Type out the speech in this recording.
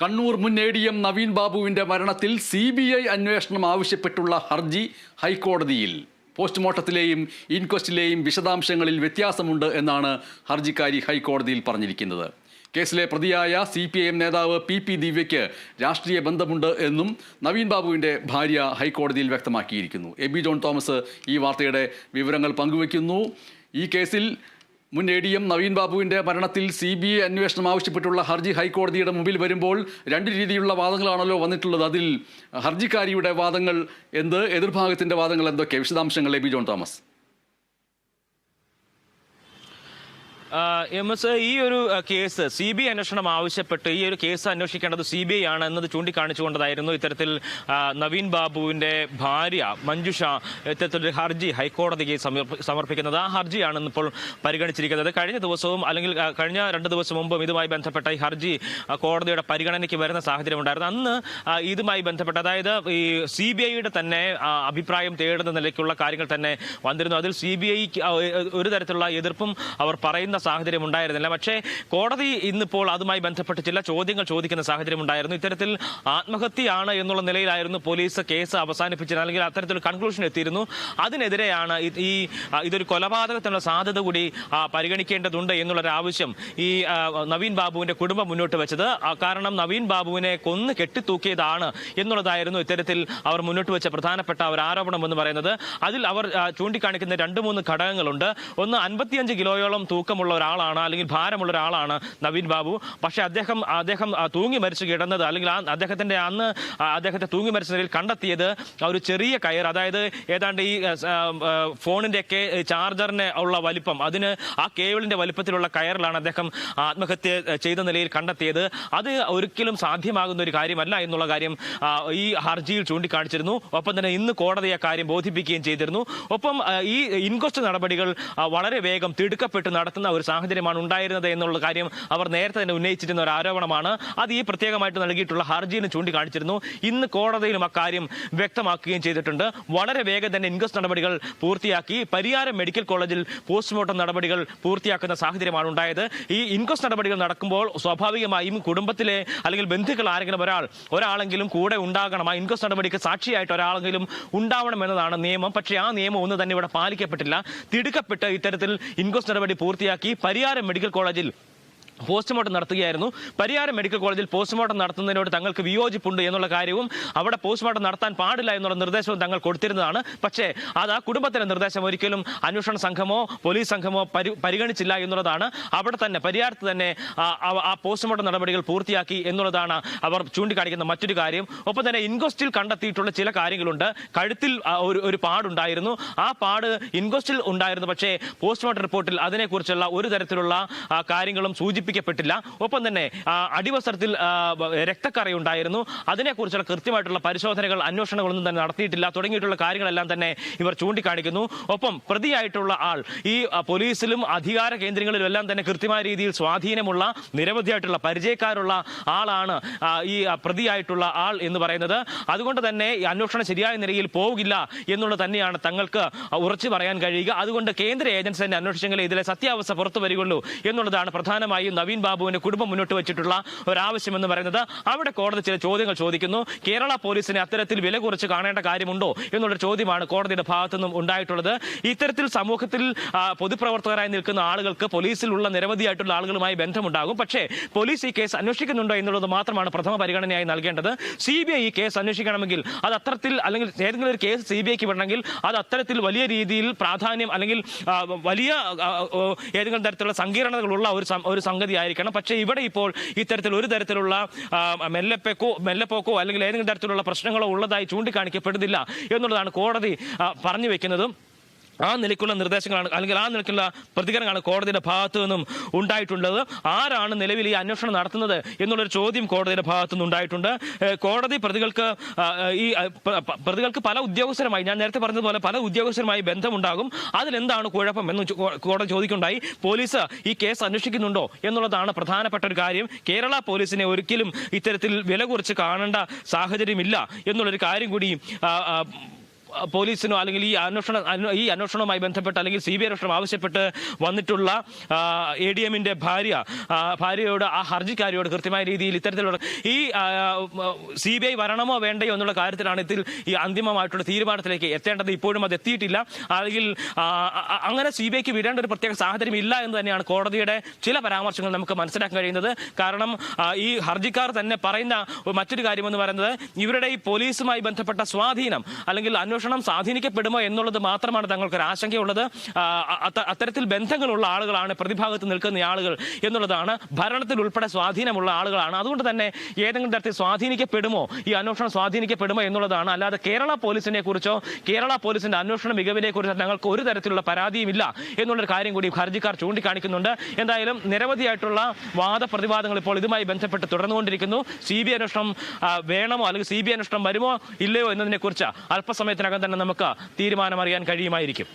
കണ്ണൂർ മുൻ A D M Naveen ബാബുവിന്റെ മരണത്തിൽ സി ബി ഐ അന്വേഷണം ആവശ്യപ്പെട്ടുള്ള ഹർജി ഹൈക്കോടതിയിൽ. പോസ്റ്റ്മോർട്ടത്തിലെയും ഇൻക്വസ്റ്റിലെയും വിശദാംശങ്ങളിൽ വ്യത്യാസമുണ്ട് എന്നാണ് ഹർജിക്കാരി ഹൈക്കോടതിയിൽ പറഞ്ഞിരിക്കുന്നത്. കേസിലെ പ്രതിയായ സി പി ഐ എം നേതാവ് പി പി ദിവ്യയ്ക്ക് രാഷ്ട്രീയ ബന്ധമുണ്ട് എന്നും നവീൻ ബാബുവിന്റെ ഭാര്യ ഹൈക്കോടതിയിൽ വ്യക്തമാക്കിയിരിക്കുന്നു. എ ബി ജോൺ തോമസ് ഈ വാർത്തയുടെ വിവരങ്ങൾ പങ്കുവയ്ക്കുന്നു. ഈ കേസിൽ മുൻ എ ഡി എം നവീൻ ബാബുവിന്റെ മരണത്തിൽ സി ബി ഐ അന്വേഷണം ആവശ്യപ്പെട്ടുള്ള ഹർജി ഹൈക്കോടതിയുടെ മുമ്പിൽ വരുമ്പോൾ രണ്ട് രീതിയിലുള്ള വാദങ്ങളാണല്ലോ വന്നിട്ടുള്ളത്. അതിൽ ഹർജിക്കാരിയുടെ വാദങ്ങൾ എന്ത് എതിർഭാഗത്തിന്റെ വാദങ്ങൾ എന്തൊക്കെ? വിശദാംശങ്ങൾ B John Thomas. M S ഈ ഒരു കേസ് സി ബി ഐ അന്വേഷണം ആവശ്യപ്പെട്ട് ഈ ഒരു കേസ് അന്വേഷിക്കേണ്ടത് സി ബി ഐ ആണ് എന്നത് ചൂണ്ടിക്കാണിച്ചുകൊണ്ടതായിരുന്നു ഇത്തരത്തിൽ നവീൻ ബാബുവിന്റെ ഭാര്യ മഞ്ജുഷ ഇത്തരത്തിലൊരു ഹർജി ഹൈക്കോടതിക്ക് സമർപ്പിക്കുന്നത്. ആ ഹർജിയാണ് ഇന്നിപ്പോൾ പരിഗണിച്ചിരിക്കുന്നത്. കഴിഞ്ഞ ദിവസവും അല്ലെങ്കിൽ കഴിഞ്ഞ രണ്ട് ദിവസം മുമ്പും ഇതുമായി ബന്ധപ്പെട്ട ഈ ഹർജി കോടതിയുടെ പരിഗണനയ്ക്ക് വരുന്ന സാഹചര്യം ഉണ്ടായിരുന്നു. അന്ന് ഇതുമായി ബന്ധപ്പെട്ട് അതായത് ഈ സി ബി ഐയുടെ തന്നെ അഭിപ്രായം തേടുന്ന നിലയ്ക്കുള്ള കാര്യങ്ങൾ തന്നെ വന്നിരുന്നു. അതിൽ സി ബി ഐ ഒരു തരത്തിലുള്ള എതിർപ്പും അവർ പറയുന്ന സാഹചര്യം ഉണ്ടായിരുന്നില്ല. പക്ഷേ കോടതി ഇന്നിപ്പോൾ അതുമായി ബന്ധപ്പെട്ട് ചില ചോദ്യങ്ങൾ ചോദിക്കുന്ന സാഹചര്യം ഉണ്ടായിരുന്നു. ഇത്തരത്തിൽ ആത്മഹത്യയാണ് എന്നുള്ള നിലയിലായിരുന്നു പോലീസ് കേസ് അവസാനിപ്പിച്ചത്. അല്ലെങ്കിൽ അത്തരത്തിൽ കൺക്ലൂഷൻ എത്തിയിരുന്നു. അതിനെതിരെയാണ് ഈ ഇതൊരു കൊലപാതകത്തിനുള്ള സാധ്യത കൂടി പരിഗണിക്കേണ്ടതുണ്ട് എന്നുള്ളൊരു ആവശ്യം ഈ നവീൻ ബാബുവിന്റെ കുടുംബം മുന്നോട്ട് വെച്ചത്. കാരണം നവീൻ ബാബുവിനെ കൊന്ന് കെട്ടിത്തൂക്കിയതാണ് എന്നുള്ളതായിരുന്നു ഇത്തരത്തിൽ അവർ മുന്നോട്ട് വെച്ച പ്രധാനപ്പെട്ട ഒരു ആരോപണം എന്ന് പറയുന്നത്. അതിൽ അവർ ചൂണ്ടിക്കാണിക്കുന്ന രണ്ട് മൂന്ന് ഘടകങ്ങളുണ്ട്. ഒന്ന് അൻപത്തിയഞ്ച് കിലോയോളം തൂക്കമുള്ള ഒരാളാണ് അല്ലെങ്കിൽ ഭാരമുള്ള ഒരാളാണ് നവീൻ ബാബു. പക്ഷേ അദ്ദേഹം അദ്ദേഹം തൂങ്ങി മരിച്ചു കിടന്നത് അല്ലെങ്കിൽ ആ അദ്ദേഹത്തിന്റെ അന്ന് അദ്ദേഹത്തെ തൂങ്ങി മരിച്ച നിലയിൽ കണ്ടെത്തിയത് ഒരു ചെറിയ കയർ. അതായത് ഏതാണ്ട് ഈ ഫോണിന്റെയൊക്കെ ചാർജറിന് ഉള്ള വലിപ്പം. അതിന് ആ കേബിളിന്റെ വലിപ്പത്തിലുള്ള കയറിലാണ് അദ്ദേഹം ആത്മഹത്യ ചെയ്ത നിലയിൽ കണ്ടെത്തിയത്. അത് ഒരിക്കലും സാധ്യമാകുന്ന ഒരു കാര്യമല്ല എന്നുള്ള കാര്യം ഈ ഹർജിയിൽ ചൂണ്ടിക്കാണിച്ചിരുന്നു. ഒപ്പം തന്നെ ഇന്ന് കോടതി ആ കാര്യം ബോധിപ്പിക്കുകയും ചെയ്തിരുന്നു. ഒപ്പം ഈ ഇൻക്വസ്റ്റ് നടപടികൾ വളരെ വേഗം തിടുക്കപ്പെട്ട് നടത്തുന്ന ഒരു സാഹചര്യമാണ് ഉണ്ടായിരുന്നത് എന്നുള്ള കാര്യം അവർ നേരത്തെ തന്നെ ഉന്നയിച്ചിരുന്ന ഒരു ആരോപണമാണ്. അത് ഈ പ്രത്യേകമായിട്ട് നൽകിയിട്ടുള്ള ഹർജിയിലും ചൂണ്ടിക്കാണിച്ചിരുന്നു. ഇന്ന് കോടതിയിലും അക്കാര്യം വ്യക്തമാക്കുകയും ചെയ്തിട്ടുണ്ട്. വളരെ വേഗം തന്നെ ഇൻക്വസ്റ്റ് നടപടികൾ പൂർത്തിയാക്കി. പരിയാരം മെഡിക്കൽ കോളേജിൽ പോസ്റ്റ്മോർട്ടം നടപടികൾ പൂർത്തിയാക്കുന്ന സാഹചര്യമാണ് ഉണ്ടായത്. ഈ ഇൻക്വസ്റ്റ് നടപടികൾ നടക്കുമ്പോൾ സ്വാഭാവികമായും കുടുംബത്തിലെ അല്ലെങ്കിൽ ബന്ധുക്കൾ ആരെങ്കിലും ഒരാൾ ഒരാളെങ്കിലും കൂടെ ഉണ്ടാകണം. ആ ഇൻക്വസ്റ്റ് നടപടിക്ക് സാക്ഷിയായിട്ട് ഒരാളെങ്കിലും ഉണ്ടാവണം എന്നതാണ് നിയമം. പക്ഷേ ആ നിയമം ഒന്നും തന്നെ ഇവിടെ പാലിക്കപ്പെട്ടില്ല. തിടുക്കപ്പെട്ട് ഇത്തരത്തിൽ ഇൻക്വസ്റ്റ് നടപടി പൂർത്തിയാക്കി പരിയാരം മെഡിക്കൽ കോളേജിൽ പോസ്റ്റ്മോർട്ടം നടത്തുകയായിരുന്നു. പരിയാരം മെഡിക്കൽ കോളേജിൽ പോസ്റ്റ്മോർട്ടം നടത്തുന്നതിനോട് തങ്ങൾക്ക് വിയോജിപ്പുണ്ട് എന്നുള്ള കാര്യവും അവിടെ പോസ്റ്റ്മോർട്ടം നടത്താൻ പാടില്ല എന്നുള്ള നിർദ്ദേശവും തങ്ങൾ കൊടുത്തിരുന്നതാണ്. പക്ഷേ അത് ആ കുടുംബത്തിന്റെ നിർദ്ദേശം ഒരിക്കലും അന്വേഷണ സംഘമോ പോലീസ് സംഘമോ പരിഗണിച്ചില്ല എന്നുള്ളതാണ്. അവിടെ തന്നെ പരിയാരത്ത് തന്നെ ആ, പോസ്റ്റ്മോർട്ടം നടപടികൾ പൂർത്തിയാക്കി എന്നുള്ളതാണ് അവർ ചൂണ്ടിക്കാണിക്കുന്ന മറ്റൊരു കാര്യം. ഒപ്പം തന്നെ ഇൻക്വസ്റ്റിൽ കണ്ടെത്തിയിട്ടുള്ള ചില കാര്യങ്ങളുണ്ട്. കഴുത്തിൽ ഒരു ഒരു പാടുണ്ടായിരുന്നു. ആ പാട് ഇൻക്വസ്റ്റിൽ ഉണ്ടായിരുന്നു. പക്ഷേ പോസ്റ്റ്മോർട്ടം റിപ്പോർട്ടിൽ അതിനെക്കുറിച്ചുള്ള ഒരു തരത്തിലുള്ള കാര്യങ്ങളും കാര്യങ്ങളും സൂചിപ്പിക്കപ്പെട്ടില്ല ഒപ്പം തന്നെ അടിവസ്ത്രത്തിൽ രക്തക്കറയുണ്ടായിരുന്നു. അതിനെക്കുറിച്ചുള്ള കൃത്യമായിട്ടുള്ള പരിശോധനകൾ അന്വേഷണങ്ങളൊന്നും തന്നെ നടത്തിയിട്ടില്ല. തുടങ്ങിയിട്ടുള്ള കാര്യങ്ങളെല്ലാം തന്നെ ഇവർ ചൂണ്ടിക്കാണിക്കുന്നു. ഒപ്പം പ്രതിയായിട്ടുള്ള ആൾ ഈ പോലീസിലും അധികാര കേന്ദ്രങ്ങളിലും എല്ലാം തന്നെ കൃത്യമായ രീതിയിൽ സ്വാധീനമുള്ള നിരവധിയായിട്ടുള്ള പരിചയക്കാരുള്ള ആളാണ് ഈ പ്രതിയായിട്ടുള്ള ആൾ എന്ന് പറയുന്നത്. അതുകൊണ്ട് തന്നെ അന്വേഷണം ശരിയായ നിലയിൽ പോകില്ല എന്നുള്ളത് തന്നെയാണ് തങ്ങൾക്ക് ഉറച്ചു പറയാൻ കഴിയുക. അതുകൊണ്ട് കേന്ദ്ര ഏജൻസി തന്നെ അന്വേഷിച്ചെങ്കിൽ ഇതിലെ സത്യാവസ്ഥ പുറത്തു വരികയുള്ളൂ എന്നുള്ളതാണ് പ്രധാനമായും നവീൻ ബാബുവിന്റെ കുടുംബം മുന്നോട്ട് വെച്ചിട്ടുള്ള ഒരാവശ്യം എന്ന് പറയുന്നത് അവിടെ കോടതി ചില ചോദ്യങ്ങൾ ചോദിക്കുന്നു. കേരള പോലീസിനെ അത്തരത്തിൽ വില കുറച്ച് കാണേണ്ട കാര്യമുണ്ടോ എന്നുള്ള ചോദ്യമാണ് കോടതിയുടെ ഭാഗത്തു നിന്നും ഉണ്ടായിട്ടുള്ളത്. ഇത്തരത്തിൽ സമൂഹത്തിൽ പൊതുപ്രവർത്തകരായി നിൽക്കുന്ന ആളുകൾക്ക് പോലീസിലുള്ള നിരവധിയായിട്ടുള്ള ആളുകളുമായി ബന്ധമുണ്ടാകും. പക്ഷേ പോലീസ് ഈ കേസ് അന്വേഷിക്കുന്നുണ്ടോ എന്നുള്ളത് മാത്രമാണ് പ്രഥമ പരിഗണനയായി നൽകേണ്ടത്. സി ബി ഐ ഈ കേസ് അന്വേഷിക്കണമെങ്കിൽ അത് അത്തരത്തിൽ അല്ലെങ്കിൽ ഏതെങ്കിലും ഒരു കേസ് സി ബി ഐക്ക് വിടണമെങ്കിൽ അത് അത്തരത്തിൽ വലിയ രീതിയിൽ പ്രാധാന്യം അല്ലെങ്കിൽ വലിയ ഏതെങ്കിലും തരത്തിലുള്ള സങ്കീർണതകളുള്ള ഒരു ഒരു സംഗതി ആയിരിക്കണം പക്ഷേ ഇവിടെ ഇപ്പോൾ ഇത്തരത്തിൽ ഒരു തരത്തിലുള്ള മെല്ലെപ്പോക്കോ മെല്ലെപ്പോക്കോ അല്ലെങ്കിൽ ഏതെങ്കിലും തരത്തിലുള്ള പ്രശ്നങ്ങളോ ഉള്ളതായി ചൂണ്ടിക്കാണിക്കപ്പെടുന്നില്ല എന്നുള്ളതാണ് കോടതി പറഞ്ഞു വെക്കുന്നതും. ആ നിലയ്ക്കുള്ള നിർദ്ദേശങ്ങളാണ് അല്ലെങ്കിൽ ആ നിലയ്ക്കുള്ള പ്രതികരണമാണ് കോടതിയുടെ ഭാഗത്തു നിന്നും ഉണ്ടായിട്ടുള്ളത്. ആരാണ് നിലവിൽ ഈ അന്വേഷണം നടത്തുന്നത് എന്നുള്ളൊരു ചോദ്യം കോടതിയുടെ ഭാഗത്തു നിന്ന് ഉണ്ടായിട്ടുണ്ട്. കോടതി പ്രതികൾക്ക് ഈ പ്രതികൾക്ക് പല ഉദ്യോഗസ്ഥരുമായി ഞാൻ നേരത്തെ പറഞ്ഞതുപോലെ പല ഉദ്യോഗസ്ഥരുമായി ബന്ധമുണ്ടാകും. അതിലെന്താണ് കുഴപ്പം എന്ന് കോടതി ചോദിക്കുണ്ടായി പോലീസ് ഈ കേസ് അന്വേഷിക്കുന്നുണ്ടോ എന്നുള്ളതാണ് പ്രധാനപ്പെട്ട ഒരു കാര്യം. കേരള പോലീസിനെ ഒരിക്കലും ഇത്തരത്തിൽ വില കുറച്ച് കാണേണ്ട സാഹചര്യമില്ല എന്നുള്ളൊരു കാര്യം കൂടി പോലീസിനോ അല്ലെങ്കിൽ ഈ അന്വേഷണ ഈ അന്വേഷണവുമായി ബന്ധപ്പെട്ട് അല്ലെങ്കിൽ സി ബി ഐ അന്വേഷണം ആവശ്യപ്പെട്ട് വന്നിട്ടുള്ള എ ഡി എമ്മിന്റെ ഭാര്യ ഭാര്യയോട് ആ ഹർജിക്കാരിയോട് കൃത്യമായ രീതിയിൽ ഇത്തരത്തിലുള്ള ഈ സി ബി ഐ വരണമോ വേണ്ടയോ എന്നുള്ള കാര്യത്തിലാണ് ഇതിൽ ഈ അന്തിമമായിട്ടുള്ള തീരുമാനത്തിലേക്ക് എത്തേണ്ടത്. ഇപ്പോഴും അത് എത്തിയിട്ടില്ല. അല്ലെങ്കിൽ അങ്ങനെ സി ബി ഐക്ക് വിടേണ്ട ഒരു പ്രത്യേക സാഹചര്യം ഇല്ല എന്ന് തന്നെയാണ് കോടതിയുടെ ചില പരാമർശങ്ങൾ നമുക്ക് മനസ്സിലാക്കാൻ കഴിയുന്നത്. കാരണം ഈ ഹർജിക്കാർ തന്നെ പറയുന്ന മറ്റൊരു കാര്യമെന്ന് പറയുന്നത് ഇവരുടെ ഈ പോലീസുമായി ബന്ധപ്പെട്ട സ്വാധീനം അല്ലെങ്കിൽ അന്വേഷണം സ്വാധീനിക്കപ്പെടുമോ എന്നുള്ളത് മാത്രമാണ് തങ്ങൾക്ക് ഒരു ആശങ്കയുള്ളത് അത്തരത്തിൽ ബന്ധങ്ങളുള്ള ആളുകളാണ് പ്രതിഭാഗത്ത് നിൽക്കുന്ന ആളുകൾ എന്നുള്ളതാണ് ഭരണത്തിൽ ഉൾപ്പെടെ സ്വാധീനമുള്ള ആളുകളാണ്. അതുകൊണ്ട് തന്നെ ഏതെങ്കിലും തരത്തിൽ സ്വാധീനിക്കപ്പെടുമോ ഈ അന്വേഷണം സ്വാധീനിക്കപ്പെടുമോ എന്നുള്ളതാണ്. അല്ലാതെ കേരള പോലീസിനെ കുറിച്ചോ കേരള പോലീസിന്റെ അന്വേഷണ മികവിനെ കുറിച്ചോ ഞങ്ങൾക്ക് ഒരു തരത്തിലുള്ള പരാതിയും ഇല്ല എന്നുള്ളൊരു കാര്യം കൂടി ഹർജിക്കാർ ചൂണ്ടിക്കാണിക്കുന്നുണ്ട്. എന്തായാലും നിരവധിയായിട്ടുള്ള വാദപ്രതിവാദങ്ങൾ ഇപ്പോൾ ഇതുമായി ബന്ധപ്പെട്ട് തുടർന്നുകൊണ്ടിരിക്കുന്നു. സി ബി അന്വേഷണം വേണമോ അല്ലെങ്കിൽ സി ബി അന്വേഷണം വരുമോ ഇല്ലയോ എന്നതിനെ കുറിച്ച് അല്പസമയത്തിനകം തന്നെ നമുക്ക് തീരുമാനം അറിയാൻ കഴിയുമായിരിക്കും.